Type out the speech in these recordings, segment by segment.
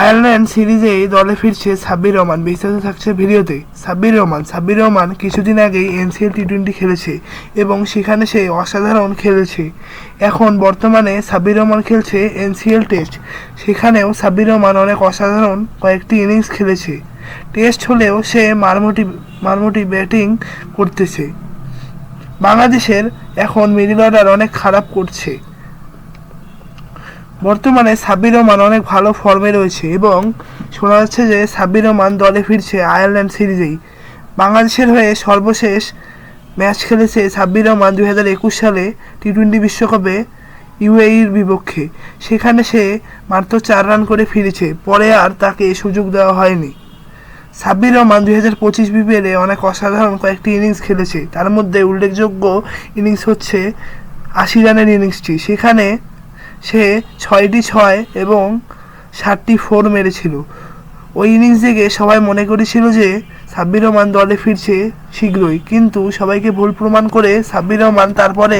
Ireland সিরিজে দলে ফিরছে সাব্বির রহমান। বিস্তারিত থাকছে ভিডিওতে। সাব্বির রহমান সাব্বির রহমান কিছুদিন আগেই এনসিএল টি টোয়েন্টি খেলেছে এবং সেখানে সে অসাধারণ খেলেছে। এখন বর্তমানে সাব্বির রহমান খেলছে এনসিএল টেস্ট। সেখানেও সাব্বির রহমান অনেক অসাধারণ কয়েকটি ইনিংস খেলেছে। টেস্ট হলেও সে মারমুটি মারমুটি ব্যাটিং করতেছে। বাংলাদেশের এখন মিডিল অর্ডার অনেক খারাপ করছে। বর্তমানে সাব্বির রহমান অনেক ভালো ফর্মে রয়েছে এবং শোনা যাচ্ছে যে সাব্বির রহমান দলে ফিরছে আয়ারল্যান্ড সিরিজেই। বাংলাদেশের হয়ে সর্বশেষ ম্যাচ খেলেছে সাব্বির রহমান দুই হাজার একুশ সালে টি টোয়েন্টি বিশ্বকাপে ইউএইর বিপক্ষে। সেখানে সে মাত্র চার রান করে ফিরেছে, পরে আর তাকে সুযোগ দেওয়া হয়নি। সাব্বির রহমান দুই হাজার পঁচিশ বিপিএলে অনেক অসাধারণ কয়েকটি ইনিংস খেলেছে। তার মধ্যে উল্লেখযোগ্য ইনিংস হচ্ছে আশি রানের ইনিংসটি। সেখানে সে ছয়টি ছয় এবং সাতটি ফোর মেরেছিল। ওই ইনিংস দেখে সবাই মনে করেছিল যে সাব্বির রহমান দলে ফিরছে শীঘ্রই। কিন্তু সবাইকে ভুল প্রমাণ করে সাব্বির রহমান তারপরে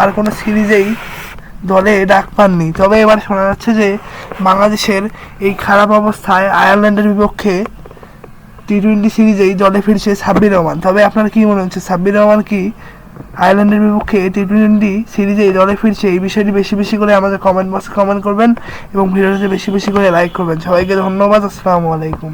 আর কোনো সিরিজেই দলে ডাক পাননি। তবে এবার শোনা যাচ্ছে যে বাংলাদেশের এই খারাপ অবস্থায় আয়ারল্যান্ডের বিপক্ষে টি টোয়েন্টি সিরিজেই দলে ফিরছে সাব্বির রহমান। তবে আপনার কি মনে হচ্ছে, সাব্বির রহমান কি আয়ারল্যান্ডের বিপক্ষে টি টোয়েন্টি সিরিজে দলে ফিরছে, এই বিষয়টি বেশি বেশি করে আমাদের কমেন্ট বক্সে কমেন্ট করবেন এবং ভিডিওটিতে বেশি বেশি করে লাইক করবেন। সবাইকে ধন্যবাদ, আসসালামু আলাইকুম।